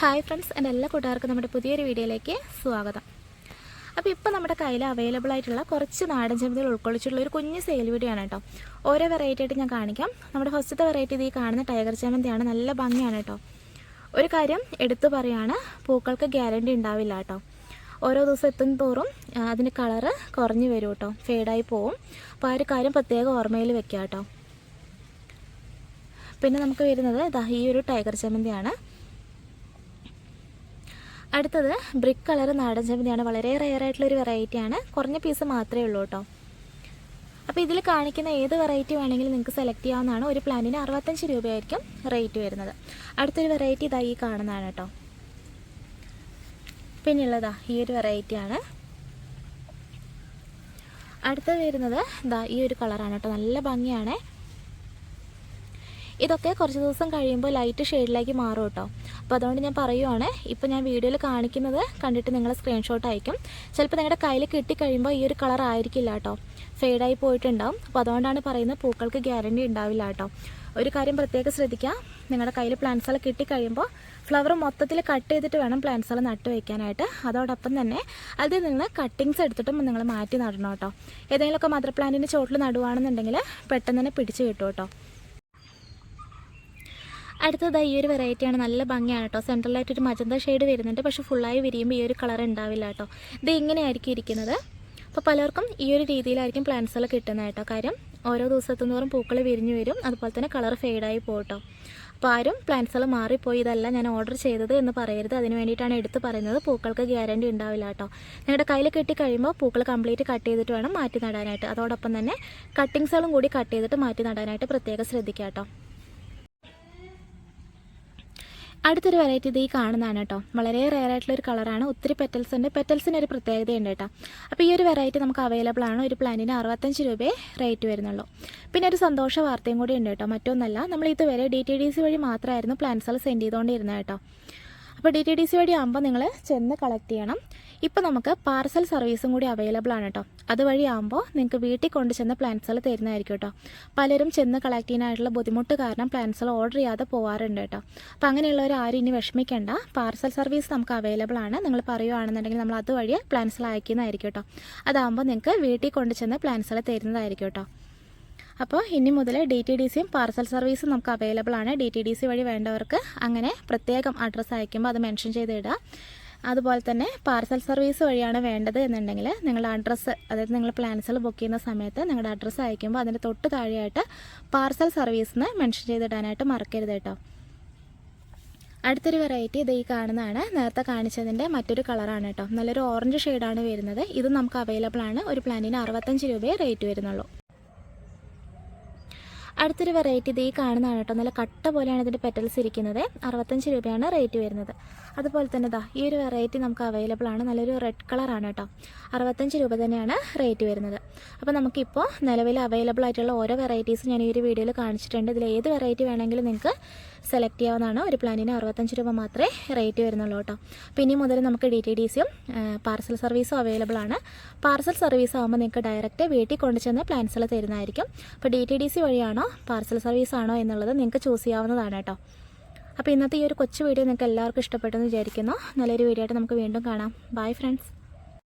Hi friends എന്റെ എല്ലാ കൂട്ടുകാർക്കും നമ്മുടെ പുതിയൊരു വീഡിയോയിലേക്ക് സ്വാഗതം. അപ്പോൾ ഇപ്പോൾ നമ്മുടെ കയ്യിൽ അവൈലബിൾ ആയിട്ടുള്ള കുറച്ച് നാടൻ ചെമ്പതികൾ ഉൾക്കൊള്ളിച്ചിട്ടുള്ള ഒരു കുഞ്ഞ് സെയിൽ വീഡിയോ ആണ് കേട്ടോ. ഓരോ വെറൈറ്റി ആയിട്ട് ഞാൻ കാണിക്കാം. നമ്മുടെ ഫസ്റ്റത്തെ വെറൈറ്റി ഇത് ഈ കാണുന്ന ടൈഗർ ചെമ്പന്തിയാണ് നല്ല ഭംഗിയാണ് കേട്ടോ. ഒരു കാര്യം എടുത്തു പറയാണ് പൂക്കൾക്ക് ഗ്യാരണ്ടി ഉണ്ടാവില്ല കേട്ടോ. ഓരോ ദിവസം എത്തും തോറും അതിന് കളറ് കുറഞ്ഞു വരും കേട്ടോ. ഫെയ്ഡായി പോവും. അപ്പോൾ ആ ഒരു കാര്യം പ്രത്യേകം ഓർമ്മയിൽ വെക്കുക കേട്ടോ. പിന്നെ നമുക്ക് വരുന്നത് ഈ ഒരു ടൈഗർ ചെമന്തിയാണ് അടുത്തത് ബ്രിക്ക് കളർ നാടൻ ചെമ്പതിയാണ് വളരെ റെയർ ആയിട്ടുള്ളൊരു വെറൈറ്റിയാണ് കുറഞ്ഞ പീസ് മാത്രമേ ഉള്ളൂ കേട്ടോ. അപ്പോൾ ഇതിൽ കാണിക്കുന്ന ഏത് വെറൈറ്റി വേണമെങ്കിലും നിങ്ങൾക്ക് സെലക്ട് ചെയ്യാവുന്നതാണ്. ഒരു പ്ലാന്റിന് അറുപത്തഞ്ച് രൂപയായിരിക്കും റേറ്റ് വരുന്നത്. അടുത്തൊരു വെറൈറ്റി ഇതാ ഈ കാണുന്നതാണ് കേട്ടോ. പിന്നെയുള്ളതാ ഈ ഒരു വെറൈറ്റിയാണ് അടുത്ത വരുന്നത് ഇതാ ഈ ഒരു കളറാണ് കേട്ടോ. നല്ല ഭംഗിയാണേ. ഇതൊക്കെ കുറച്ച് ദിവസം കഴിയുമ്പോൾ ലൈറ്റ് ഷെയ്ഡിലേക്ക് മാറും കേട്ടോ. അപ്പോൾ അതുകൊണ്ട് ഞാൻ പറയുവാണ് ഇപ്പോൾ ഞാൻ വീഡിയോയിൽ കാണിക്കുന്നത് കണ്ടിട്ട് നിങ്ങൾ സ്ക്രീൻഷോട്ട് അയക്കും. ചിലപ്പോൾ നിങ്ങളുടെ കയ്യിൽ കിട്ടിക്കഴിയുമ്പോൾ ഈ ഒരു കളർ ആയിരിക്കില്ല കേട്ടോ ഫെയ്ഡായി പോയിട്ടുണ്ടാവും. അപ്പോൾ അതുകൊണ്ടാണ് പറയുന്നത് പൂക്കൾക്ക് ഗ്യാരണ്ടി ഉണ്ടാവില്ല കേട്ടോ ഒരു കാര്യം പ്രത്യേകം ശ്രദ്ധിക്കുക നിങ്ങളുടെ കയ്യിൽ പ്ലാന്റ്സുകൾ കിട്ടിക്കഴിയുമ്പോൾ ഫ്ലവർ മൊത്തത്തിൽ കട്ട് ചെയ്തിട്ട് വേണം പ്ലാന്റ്സുകൾ നട്ട് വയ്ക്കാനായിട്ട് അതോടൊപ്പം തന്നെ അതിൽ നിന്ന് കട്ടിങ്സ് എടുത്തിട്ടും നിങ്ങൾ മാറ്റി നടണം കേട്ടോ ഏതെങ്കിലുമൊക്കെ മദർ പ്ലാന്റിന്റെ ചോട്ടിൽ നടുവാണെന്നുണ്ടെങ്കിൽ പെട്ടെന്ന് തന്നെ പിടിച്ച് കിട്ടും കേട്ടോ അടുത്തത് ഈ ഒരു വെറൈറ്റിയാണ് നല്ല ഭംഗിയാണ് കേട്ടോ സെൻട്രലായിട്ട് ഒരു മജന്ത ഷെയ്ഡ് വരുന്നുണ്ട്. പക്ഷേ ഫുള്ളായി വിരിയുമ്പോൾ ഈ ഒരു കളർ ഉണ്ടാവില്ല കേട്ടോ ഇത് ഇങ്ങനെയായിരിക്കും ഇരിക്കുന്നത്? അപ്പോൾ പലർക്കും ഈ ഒരു രീതിയിലായിരിക്കും പ്ലാന്റ്സുകൾ കിട്ടുന്നത് കേട്ടോ കാര്യം ഓരോ ദിവസത്തുനിന്നോറും പൂക്കൾ വിരിഞ്ഞു വരും. അതുപോലെ തന്നെ കളർ ഫെയ്ഡായി പോകട്ടോ അപ്പോൾ ആരും പ്ലാന്റ്സുകൾ മാറിപ്പോയി. ഇതല്ല ഞാൻ ഓർഡർ ചെയ്തത് എന്ന് പറയരുത്. അതിന് വേണ്ടിയിട്ടാണ് എടുത്ത് പറയുന്നത്. പൂക്കൾക്ക് ഗ്യാരണ്ടി ഉണ്ടാവില്ല കേട്ടോ നിങ്ങളുടെ കയ്യിൽ കെട്ടി കഴിയുമ്പോൾ പൂക്കൾ കംപ്ലീറ്റ് കട്ട് ചെയ്തിട്ട് വേണം മാറ്റി നടാനായിട്ട്. അതോടൊപ്പം തന്നെ കട്ടിങ്സുകളും കൂടി കട്ട് ചെയ്തിട്ട് മാറ്റി നടാനായിട്ട് പ്രത്യേകം ശ്രദ്ധിക്കാം കേട്ടോ അടുത്തൊരു വെറൈറ്റി ഇത് ഈ കാണുന്നതാണ് കേട്ടോ വളരെ റെയർ ആയിട്ടുള്ള ഒരു കളറാണ് ഒത്തിരി പെറ്റൽസ് ഉണ്ട്. പെറ്റൽസിന് ഒരു പ്രത്യേകതയുണ്ട് കേട്ടോ അപ്പോൾ ഈ ഒരു വെറൈറ്റി നമുക്ക് അവൈലബിൾ ആണ്. ഒരു പ്ലാന്റിന് അറുപത്തഞ്ച് രൂപയെ റേറ്റ് വരുന്നുള്ളൂ. പിന്നെ ഒരു സന്തോഷ വാർത്തയും കൂടി ഉണ്ട് കേട്ടോ മറ്റൊന്നല്ല നമ്മൾ ഇതുവരെ ഡി ടി ഡി സി വഴി മാത്രമായിരുന്നു പ്ലാന്റ്സുകൾ സെൻഡ് ചെയ്തുകൊണ്ടിരുന്നത് കേട്ടോ അപ്പോൾ ഡി ടി ഡി സി വഴി ആകുമ്പോൾ നിങ്ങൾ ചെന്ന് കളക്ട് ചെയ്യണം. ഇപ്പോൾ നമുക്ക് പാർസൽ സർവീസും കൂടി അവൈലബിൾ ആണ് കേട്ടോ അതുവഴി ആകുമ്പോൾ നിങ്ങൾക്ക് വീട്ടിൽ കൊണ്ട് ചെന്ന് പ്ലാന്റ്സുകൾ തരുന്നതായിരിക്കും കേട്ടോ പലരും ചെന്ന് കളക്ട് ചെയ്യാനായിട്ടുള്ള ബുദ്ധിമുട്ട് കാരണം പ്ലാന്റ്സുകൾ ഓർഡർ ചെയ്യാതെ പോകാറുണ്ട് കേട്ടോ അപ്പോൾ അങ്ങനെയുള്ളവർ ആരും ഇനി വിഷമിക്കേണ്ട. പാർസൽ സർവീസ് നമുക്ക് അവൈലബിൾ ആണ്. നിങ്ങൾ പറയുകയാണെന്നുണ്ടെങ്കിൽ നമ്മൾ അതുവഴി പ്ലാന്റ്സുകൾ അയക്കുന്നതായിരിക്കും കേട്ടോ അതാകുമ്പോൾ നിങ്ങൾക്ക് വീട്ടിൽ കൊണ്ട് ചെന്ന് പ്ലാന്റ്സുകൾ തരുന്നതായിരിക്കും കേട്ടോ അപ്പോൾ ഇനി മുതൽ ഡി ടി ഡി സിയും പാർസൽ സർവീസും നമുക്ക് അവൈലബിൾ ആണ്. ഡി ടി ഡി സി വഴി വേണ്ടവർക്ക് അങ്ങനെ പ്രത്യേകം അഡ്രസ്സ് അയക്കുമ്പോൾ അത് മെൻഷൻ ചെയ്തിടുക. അതുപോലെ തന്നെ പാർസൽ സർവീസ് വഴിയാണ് വേണ്ടത് എന്നുണ്ടെങ്കിൽ നിങ്ങളുടെ അഡ്രസ്സ് അതായത് നിങ്ങൾ പ്ലാൻസുകൾ ബുക്ക് ചെയ്യുന്ന സമയത്ത് നിങ്ങളുടെ അഡ്രസ്സ് അയക്കുമ്പോൾ അതിന്റെ തൊട്ട് താഴെയായിട്ട് പാർസൽ എന്ന് മെൻഷൻ ചെയ്തിടാനായിട്ട് മറക്കരുത് കേട്ടോ. അടുത്തൊരു വെറൈറ്റി ഇത് ഈ കാണുന്നതാണ്. നേരത്തെ കാണിച്ചതിന്റെ മറ്റൊരു കളറാണ് കേട്ടോ. നല്ലൊരു ഓറഞ്ച് ഷെയ്ഡാണ് വരുന്നത്. ഇത് നമുക്ക് അവൈലബിൾ ആണ്. ഒരു പ്ലാനിന് അറുപത്തഞ്ച് രൂപയെ റേറ്റ് വരുന്നുള്ളൂ. അടുത്തൊരു വെറൈറ്റി ഇത് ഈ കാണുന്നതാണ് കേട്ടോ. നല്ല കട്ട പോലെയാണ് ഇതിന്റെ പെറ്റൽസ് ഇരിക്കുന്നത്. അറുപത്തഞ്ച് രൂപയാണ് റേറ്റ് വരുന്നത്. അതുപോലെ തന്നെ ദാ ഈ ഒരു വെറൈറ്റി നമുക്ക് അവൈലബിൾ ആണ്. നല്ലൊരു റെഡ് കളറാണ് കേട്ടോ. അറുപത്തഞ്ച് രൂപ തന്നെയാണ് റേറ്റ് വരുന്നത്. അപ്പോൾ നമുക്കിപ്പോൾ നിലവിൽ അവൈലബിൾ ആയിട്ടുള്ള ഓരോ വെറൈറ്റീസും ഞാൻ ഈ ഒരു വീഡിയോയിൽ കാണിച്ചിട്ടുണ്ട്. ഇതിൽ ഏത് വെറൈറ്റി വേണമെങ്കിലും നിങ്ങൾക്ക് സെലക്ട് ചെയ്യാവുന്നതാണ്. ഒരു പ്ലാനിന് അറുപത്തഞ്ച് രൂപ മാത്രമേ റേറ്റ് വരുന്നുള്ളൂ കേട്ടോ. ഇനി മുതൽ നമുക്ക് ഡി ടി ഡി സിയും പാർസൽ സർവീസും അവൈലബിൾ ആണ്. പാർസൽ സർവീസ് ആകുമ്പോൾ നിങ്ങൾക്ക് ഡയറക്റ്റ് വീട്ടിൽ കൊണ്ടുചെന്ന് പ്ലാൻസുകൾ തരുന്നതായിരിക്കും. അപ്പോൾ ഡി ടി ഡി സി വഴിയാണോ പാർസൽ സർവീസ് ആണോ എന്നുള്ളത് നിങ്ങൾക്ക് ചൂസ് ചെയ്യാവുന്നതാണ് കേട്ടോ. അപ്പോൾ ഇന്നത്തെ ഈ ഒരു കൊച്ചു വീഡിയോ നിങ്ങൾക്ക് എല്ലാവർക്കും ഇഷ്ടപ്പെട്ടെന്ന് വിചാരിക്കുന്നു. നല്ലൊരു വീഡിയോ ആയിട്ട് നമുക്ക് വീണ്ടും കാണാം. Bye friends